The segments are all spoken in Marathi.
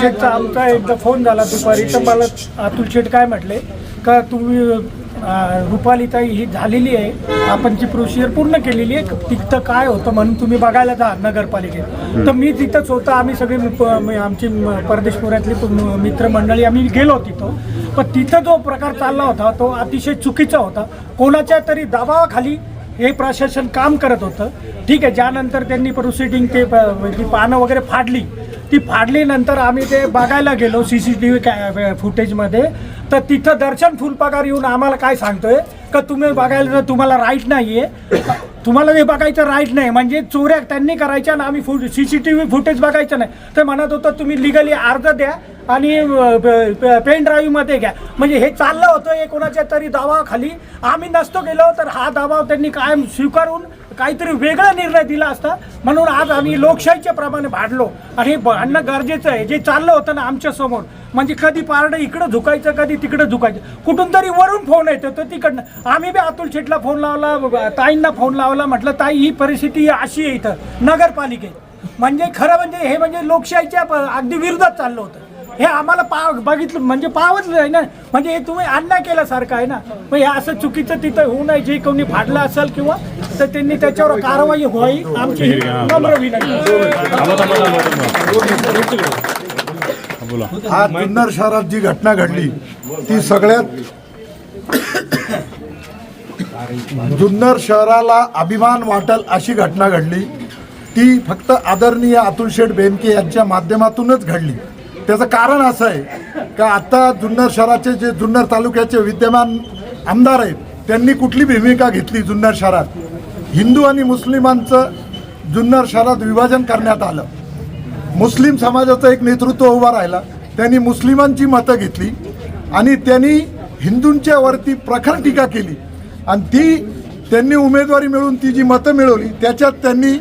शेठचा आमचा एकदा फोन झाला दुपारी. तर मला अतुल शेठ काय म्हटले का तुम्ही रुपालीताई ही झालेली आहे. आपण ती प्रोसिजर पूर्ण केलेली आहे. तिथं काय होतं म्हणून तुम्ही बघायला जा नगरपालिकेत. तर मी तिथंच होतं. आम्ही सगळे आमची म- परदेशपुरातली प- म- मित्रमंडळी आम्ही गेलो तिथं. पण तिथं जो प्रकार चालला होता तो अतिशय चुकीचा होता. कोणाच्या तरी दबावाखाली हे प्रशासन काम करत होतं. ठीक आहे ज्यानंतर त्यांनी प्रोसिडिंग ती पानं वगैरे फाडली. ती फाडलीनंतर आम्ही ते बघायला गेलो सी सी टी व्ही फुटेजमध्ये. तर तिथं दर्शन फुलपाकार येऊन आम्हाला काय सांगतोय? का तुम्ही बघायला तर तुम्हाला राईट नाही आहे तुम्हाला हे बघायचं राईट नाही. म्हणजे चोऱ्या त्यांनी करायच्या आणि आम्ही foot C C T V footage बघायचं नाही. तर म्हणत होतं तुम्ही लिगली अर्ज द्या आणि पेन ड्राईव्हमध्ये घ्या. म्हणजे हे चाललं होतं हे कोणाच्या तरी दावाखाली. आम्ही नसतो गेलो तर हा दबाव त्यांनी कायम स्वीकारून काहीतरी वेगळा निर्णय दिला असता. म्हणून आज आम्ही लोकशाहीच्या प्रमाणे भाडलो. आणि भांडणं गरजेचं आहे. जे चाललं होतं ना आमच्यासमोर म्हणजे कधी पारडं इकडं झुकायचं कधी तिकडं झुकायचं. कुठून तरी वरून फोन येतो तर तिकडनं. आम्ही बी अतुल शेटला फोन लावला ताईंना फोन लावला म्हटलं ताई ही परिस्थिती अशी आहे इथं नगरपालिकेत. म्हणजे खरं म्हणजे हे म्हणजे लोकशाहीच्या प- अगदी विरोधात चाललं होतं. हे आम्हाला पा बघितलं म्हणजे पावच आहे ना. म्हणजे हे तुम्ही अन्याय केल्यासारखं आहे ना. मग हे असं चुकीचं तिथं होऊ नये जे कोणी फाडलं असेल किंवा तर त्यांनी त्याच्यावर कारवाई व्हावी आमची ही नम्र विनंती. आज जुन्नर शहरात जी घटना घडली ती सगळ्यात जुन्नर शहराला अभिमान वाटल अशी घटना घडली. ती फक्त आदरणीय अतुल शेठ बेनके यांच्या माध्यमातूनच घडली. त्याचं कारण असं आहे का आता जुन्नर शहराचे जे जुन्नर तालुक्याचे विद्यमान आमदार आहेत त्यांनी कुठली भूमिका घेतली जुन्नर शहरात? हिंदू आणि मुस्लिमांचं जुन्नर शहरात विभाजन करण्यात आलं. मुस्लिम समाजाचं एक नेतृत्व उभा राहिला. त्यांनी मुस्लिमांची मतं घेतली आणि त्यांनी हिंदूंच्या वरती प्रखर टीका केली. आणि ती त्यांनी उमेदवारी मिळून ती जी मतं मिळवली त्याच्यात त्यांनी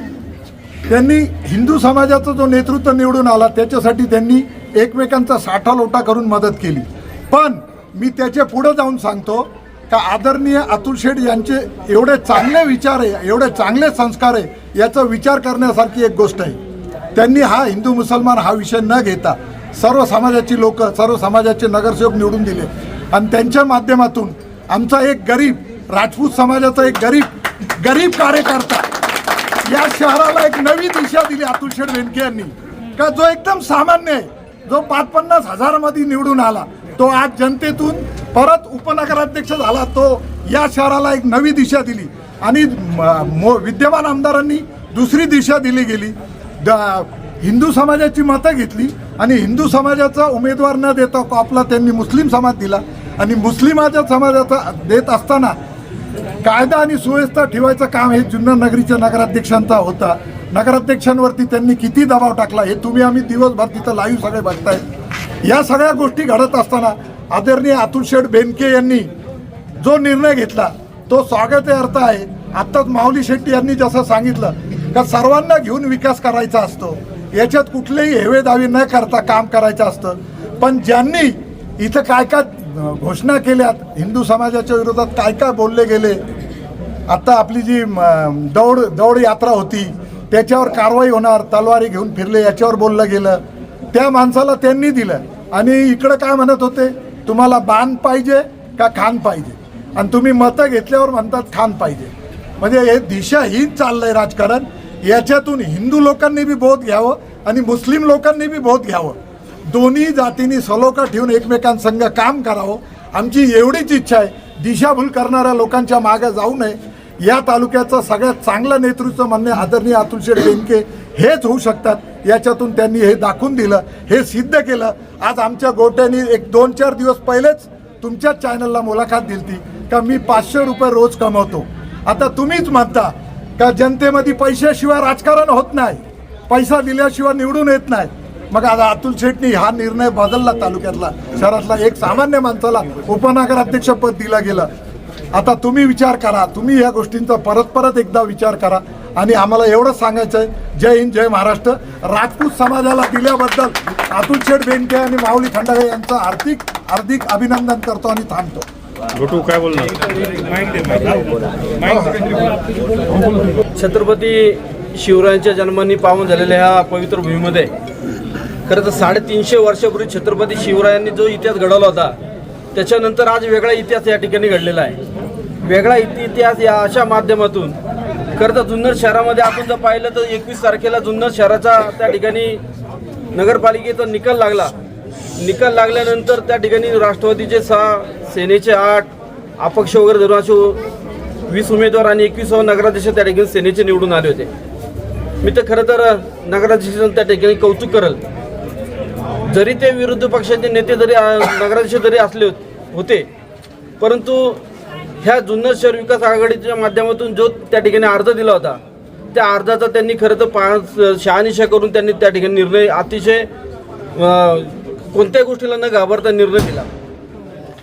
त्यांनी हिंदू समाजाचा जो नेतृत्व निवडून आला त्याच्यासाठी त्यांनी एकमेकांचा साठा लोटा करून मदत केली. पण मी त्याचे पुढे जाऊन सांगतो का आदरणीय अतुल शेठ यांचे एवढे चांगले विचार आहे एवढे चांगले संस्कार आहे याचा विचार करण्यासारखी एक गोष्ट आहे. त्यांनी हा हिंदू मुसलमान हा विषय न घेता सर्व समाजाची लोक सर्व समाजाचे नगरसेवक निवडून दिले. आणि त्यांच्या माध्यमातून आमचा एक गरीब राजपूत समाजाचा एक गरीब गरीब कार्यकर्ता या शहराला एक नवी दिशा दिली अतुल शेठ बेनके यांनी. का जो एकदम सामान्य आहे. जो पाच पन्नास हजारामध्ये निवडून आला तो आज जनतेतून परत उपनगराध्यक्ष झाला. तो या शहराला एक नवी दिशा दिली. आणि म- मो- विद्यमान आमदारांनी दुसरी दिशा दिली गेली. द- हिंदू समाजाची मतं घेतली. आणि हिंदू समाजाचा उमेदवार न देता आपला त्यांनी मुस्लिम समाज दिला. आणि मुस्लिमाच्या समाजाचा देत असताना कायदा आणि सुव्यवस्था ठेवायचं काम हे जुन्नर नगरीच्या नगराध्यक्षांचा होता. नगराध्यक्षांवरती त्यांनी किती दबाव टाकला हे तुम्ही आम्ही दिवसभर तिथं लाईव्ह सगळे बघताय या सगळ्या गोष्टी घडत असताना आदरणीय अतुल शेठ बेनके यांनी जो निर्णय घेतला तो स्वागत अर्थ आहे. आत्ताच माऊली शेट्टी यांनी जसं सांगितलं का सर्वांना घेऊन विकास करायचा असतो. याच्यात कुठलेही हेवेदावे न करता काम करायचं असतं. पण ज्यांनी इथं काय काय घोषणा केल्यात. हिंदू समाजाच्या विरोधात काय काय बोलले गेले? आत्ता आपली जी दौड दौड यात्रा होती त्याच्यावर कारवाई होणार तलवारी घेऊन फिरले याच्यावर बोललं गेलं. त्या माणसाला त्यांनी दिलं. आणि इकडं काय म्हणत होते? तुम्हाला बाण पाहिजे का खान पाहिजे? आणि तुम्ही मतं घेतल्यावर म्हणतात खान पाहिजे. म्हणजे हे दिशाहीन चाललंय राजकारण. याच्यातून हिंदू लोकांनी बी बोध घ्यावं आणि मुस्लिम लोकांनी बी बोध घ्यावं. दोन्ही जातींनी सलोखा ठेवून एकमेकांसंग काम करावं. आमची एवढीच इच्छा आहे. दिशाभूल करणाऱ्या लोकांच्या मागे जाऊ नये. या तालुक्याचं सगळ्यात चांगलं नेतृत्व म्हणणे आदरणीय अतुल शेठ बेनके हेच होऊ शकतात. याच्यातून त्यांनी हे दाखवून दिलं हे सिद्ध केलं. आज आमच्या गोट्यानी एक दोन चार दिवस पहिलेच तुमच्याच चॅनलला मुलाखत दिली का मी पाचशे रुपये रोज कमवतो. आता तुम्हीच म्हणता का जनतेमध्ये पैशाशिवाय राजकारण होत नाही. पैसा दिल्याशिवाय निवडून येत नाही. मग आता अतुल शेटनी हा निर्णय बदलला तालुक्यातला. शहरातला एक सामान्य माणसाला उपनगराध्यक्षपद दिलं गेलं. आता तुम्ही विचार करा. तुम्ही या गोष्टींचा परत परत एकदा विचार करा. आणि आम्हाला एवढंच सांगायचं आहे जय हिंद जय महाराष्ट्र. राजपूत समाजाला दिल्याबद्दल अतुल शेठ बेनके आणि माऊली खंडाळे यांचं आर्थिक हार्दिक अभिनंदन करतो आणि थांबतो. गोटू काय बोलणार? छत्रपती शिवरायांच्या जन्माने पावन झालेल्या ह्या पवित्र भूमीमध्ये खरं तर साडेतीनशे वर्षापूर्वी छत्रपती शिवरायांनी जो इतिहास घडवला होता त्याच्यानंतर आज वेगळा इतिहास या ठिकाणी घडलेला आहे. वेगळा इति- इतिहास या अशा माध्यमातून खरं तर जुन्नर शहरामध्ये आपण जर पाहिलं तर एकवीस तारखेला जुन्नर शहराचा त्या ठिकाणी नगरपालिकेचा निकाल लागला. निकाल लागल्यानंतर त्या ठिकाणी राष्ट्रवादीचे सहा सेनेचे आठ अपक्ष वगैरे धरून असे वीस उमेदवार आणि एकवीस नगराध्यक्ष त्या ठिकाणी सेनेचे निवडून आले होते. मी तर खरं तर नगराध्यक्षांचं त्या ठिकाणी कौतुक करल. जरी ते विरुद्ध पक्षाचे नेते जरी नगराध्यक्ष जरी असले होते परंतु ह्या जुन्नर शहर विकास आघाडीच्या माध्यमातून जो त्या ठिकाणी अर्ज दिला होता त्या अर्जाचा त्यांनी खरं तर पाच शहानिशा करून त्यांनी त्या ठिकाणी निर्णय अतिशय कोणत्याही गोष्टीला न घाबरता निर्णय दिला.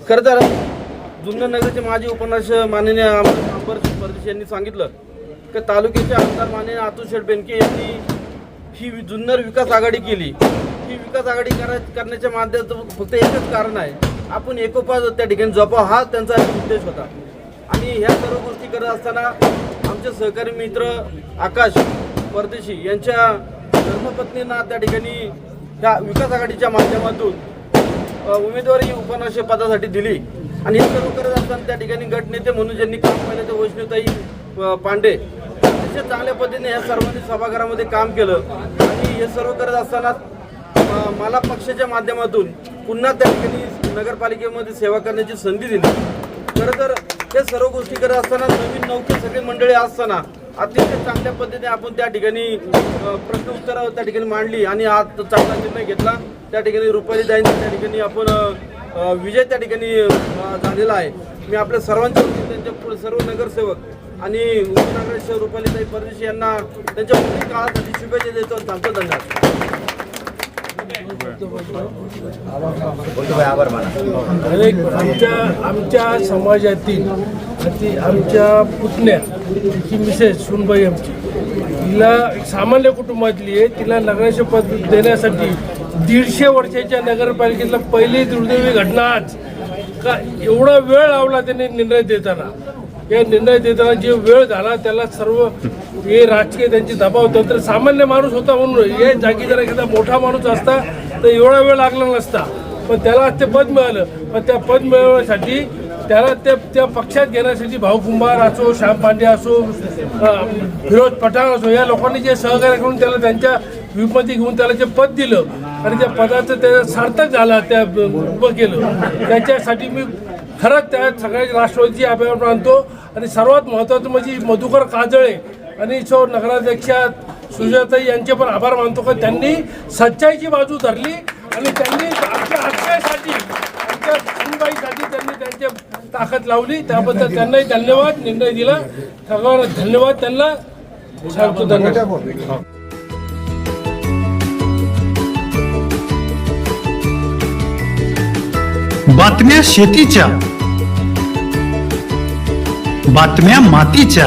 खरं तर जुन्नर नगरचे माजी उपन्यास माननीय अंबर परदेश यांनी सांगितलं की तालुक्याचे आमदार माननीय अतुल शेठ बेनके यांनी ही वि- जुन्नर विकास आघाडी केली. ही विकास आघाडी करा करण्याच्या माध्यमातून फक्त एकच कारण आहे. आपण एकोपा त्या ठिकाणी जपाव हा त्यांचा उद्देश होता. आणि ह्या सर्व गोष्टी करत असताना आमचे सहकारी मित्र आकाश परदेशी यांच्या धर्मपत्नींना त्या ठिकाणी ह्या विकास आघाडीच्या माध्यमातून उमेदवारी उपनाशे पदासाठी दिली. आणि हे सर्व करत असताना त्या ठिकाणी गटनेते म्हणून ज्यांनी काम केलं ते वैष्णवताई पांडे अतिशय चांगल्या पद्धतीने या सर्वांनी सभागृहामध्ये काम केलं. आणि हे सर्व करत असताना मला पक्षाच्या माध्यमातून पुन्हा त्या ठिकाणी नगरपालिकेमध्ये सेवा करण्याची संधी दिली. खरं तर हे सर्व गोष्टी करत असताना नवीन नौके सगळे मंडळी असताना अतिशय चांगल्या पद्धतीने आपण त्या ठिकाणी प्रश्न उत्तरं त्या ठिकाणी मांडली आणि आज चांगला निर्णय घेतला. त्या ठिकाणी रुपाली दाईंचा त्या ठिकाणी आपण विजय त्या ठिकाणी झालेला आहे. मी आपल्या सर्वांच्या त्यांच्या सर्व नगरसेवक आणि उपनगराध्यक्ष रुपालीताई परदेशी यांना त्यांच्या पुढील काळासाठी शुभेच्छा देतो. आणि धन्यवाद. आमच्या आमच्या समाजातील ती आमच्या पुतण्या तिची मिसेस सुनबाई आमची तिला सामान्य कुटुंबातली आहे तिला नगराचे पद देण्यासाठी दीडशे वर्षाच्या नगरपालिकेतला पहिली दुर्दैवी घटना आज. का एवढा वेळ लावला त्यांनी निर्णय देताना? या निर्णय देताना जे वेळ झाला त्याला सर्व हे राजकीय त्यांची दबाव तंत्र सामान्य माणूस होता म्हणून या जागी जर एखादा मोठा माणूस असता तर एवढा वेळ लागला नसता. पण त्याला ते पद मिळालं. पण त्या पद मिळवण्यासाठी त्याला ते त्या पक्षात घेण्यासाठी भाऊ कुंभार असो श्याम पांडे असो फिरोज पठाण असो या लोकांनी जे सहकार्य करून त्याला त्यांच्या विपत्ती घेऊन त्याला जे पद दिलं आणि त्या पदाचं त्याचं सार्थक झाला त्या उभं केलं. त्याच्यासाठी मी खरंच त्या सगळ्या राष्ट्रवादीची अभिमान मानतो. आणि सर्वात महत्त्वाचं म्हणजे मधुकर काजळे आणि सो नगराध्यक्षा सुजाताई यांचे पण आभार मानतो का? त्यांनी सच्चाईची बाजू धरली आणि त्यांनी आमच्या आशयासाठी आमच्या सुनबाईसाठी त्यांनी त्यांची ताकद लावली. त्याबद्दल त्यांनाही धन्यवाद निर्णय दिला. सगळ्यांना धन्यवाद त्यांना. सांगतो धन्यवाद. बातम्या शेतीच्या बातम्या मातीच्या.